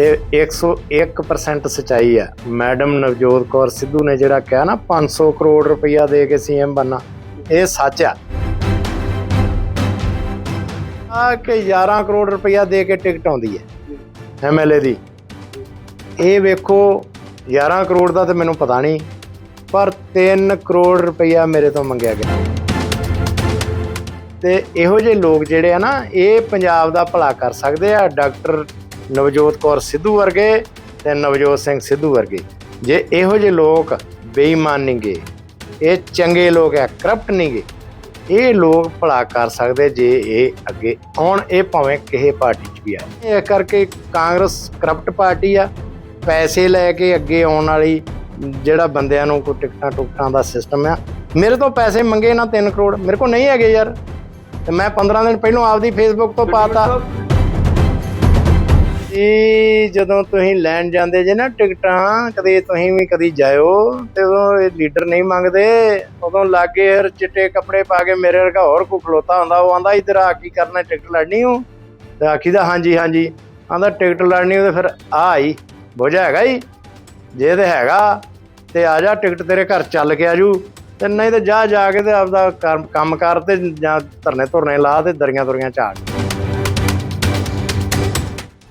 ਇਹ 101% ਸਚਾਈ ਆ। ਮੈਡਮ ਨਵਜੋਤ ਕੌਰ ਸਿੱਧੂ ਨੇ ਜਿਹੜਾ ਕਿਹਾ ਨਾ 500 ਕਰੋੜ ਰੁਪਈਆ ਦੇ ਕੇ ਸੀਐਮ ਬਣਨਾ। ਇਹ ਸੱਚ ਆ। ਆ ਕਿ 11 ਕਰੋੜ ਰੁਪਇਆ ਦੇ ਕੇ ਟਿਕਟ ਆਉਂਦੀ ਹੈ ਐਮਐਲਏ ਦੀ। ਇਹ ਵੇਖੋ 11 ਕਰੋੜ ਦਾ ਤੇ ਮੈਨੂੰ ਪਤਾ ਨਹੀਂ, ਪਰ 3 ਕਰੋੜ ਰੁਪਇਆ ਮੇਰੇ ਤੋਂ ਮੰਗਿਆ ਗਿਆ। ਤੇ ਇਹੋ ਜਿਹੇ ਲੋਕ ਜਿਹੜੇ ਆ ਨਾ, ਇਹ ਪੰਜਾਬ ਦਾ ਭਲਾ ਕਰ ਸਕਦੇ ਆ। ਡਾਕਟਰ ਨਵਜੋਤ ਕੌਰ ਸਿੱਧੂ ਵਰਗੇ ਤੇ ਨਵਜੋਤ ਸਿੰਘ ਸਿੱਧੂ ਵਰਗੇ। ਜੇ ਇਹੋ ਜਿਹੇ ਲੋਕ ਬੇਈਮਾਨ ਨਹੀਂਗੇ ਇਹ ਚੰਗੇ ਲੋਕ ਆ ਕਰਪਟ ਨਹੀਂਗੇ ਇਹ ਲੋਕ ਭਲਾ ਕਰ ਸਕਦੇ ਜੇ ਇਹ ਅੱਗੇ ਆਉਣ ਇਹ ਭਾਵੇਂ ਕਿਸੇ ਪਾਰਟੀ 'ਚ ਵੀ ਆ ਇਹ ਕਰਕੇ ਕਾਂਗਰਸ ਕਰਪਟ ਪਾਰਟੀ ਆ ਪੈਸੇ ਲੈ ਕੇ ਅੱਗੇ ਆਉਣ ਵਾਲੀ ਜਿਹੜਾ ਬੰਦਿਆਂ ਨੂੰ ਕੋਈ ਟਿਕਟਾਂ ਟੁਕਟਾਂ ਦਾ ਸਿਸਟਮ ਆ ਮੇਰੇ ਤੋਂ ਪੈਸੇ ਮੰਗੇ ਨਾ 3 ਕਰੋੜ ਮੇਰੇ ਕੋਲ ਨਹੀਂ ਹੈਗੇ ਯਾਰ। ਤੇ ਮੈਂ 15 ਦਿਨ ਪਹਿਲਾਂ ਆਪਦੀ ਫੇਸਬੁੱਕ ਤੋਂ ਪਾਤਾ। ਇਹ ਜਦੋਂ ਤੁਸੀਂ ਲੈਣ ਜਾਂਦੇ ਜੇ ਨਾ ਟਿਕਟਾਂ, ਕਦੇ ਤੁਸੀਂ ਵੀ ਕਦੀ ਜਾਇਓ, ਤੇ ਉਦੋਂ ਇਹ ਲੀਡਰ ਨਹੀਂ ਮੰਗਦੇ। ਉਦੋਂ ਲਾਗੇ ਹਰ ਚਿੱਟੇ ਕੱਪੜੇ ਪਾ ਕੇ ਮੇਰੇ ਵਰਗਾ ਹੋਰ ਕੋ ਖਲੋਤਾ ਹੁੰਦਾ, ਉਹ ਆਂਦਾ, ਇਧਰ ਆ, ਕੀ ਕਰਨਾ, ਟਿਕਟ ਲੜਨੀ ਹੋ ਤੇ ਆਖੀਦਾ, ਹਾਂਜੀ ਹਾਂਜੀ। ਆਂਦਾ, ਟਿਕਟ ਲੜਨੀ ਹੋ ਤੇ ਫਿਰ ਆ ਆਈ, ਬੋਝਾ ਹੈਗਾ ਹੀ ਜੇ ਤੇ ਹੈਗਾ, ਤੇ ਆ ਜਾ, ਟਿਕਟ ਤੇਰੇ ਘਰ ਚੱਲ ਕੇ ਆਜੂ ਤੇ ਨਹੀਂ ਤੇ ਜਾ ਜਾ ਕੇ ਤੇ ਆਪਦਾ ਕੰਮ- ਕੰਮ ਕਰ ਤੇ ਜਾਂ ਧਰਨੇ ਧੁਰਨੇ ਲਾ ਤੇ ਦਰੀਆਂ ਦੁਰੀਆਂ ਝਾੜ।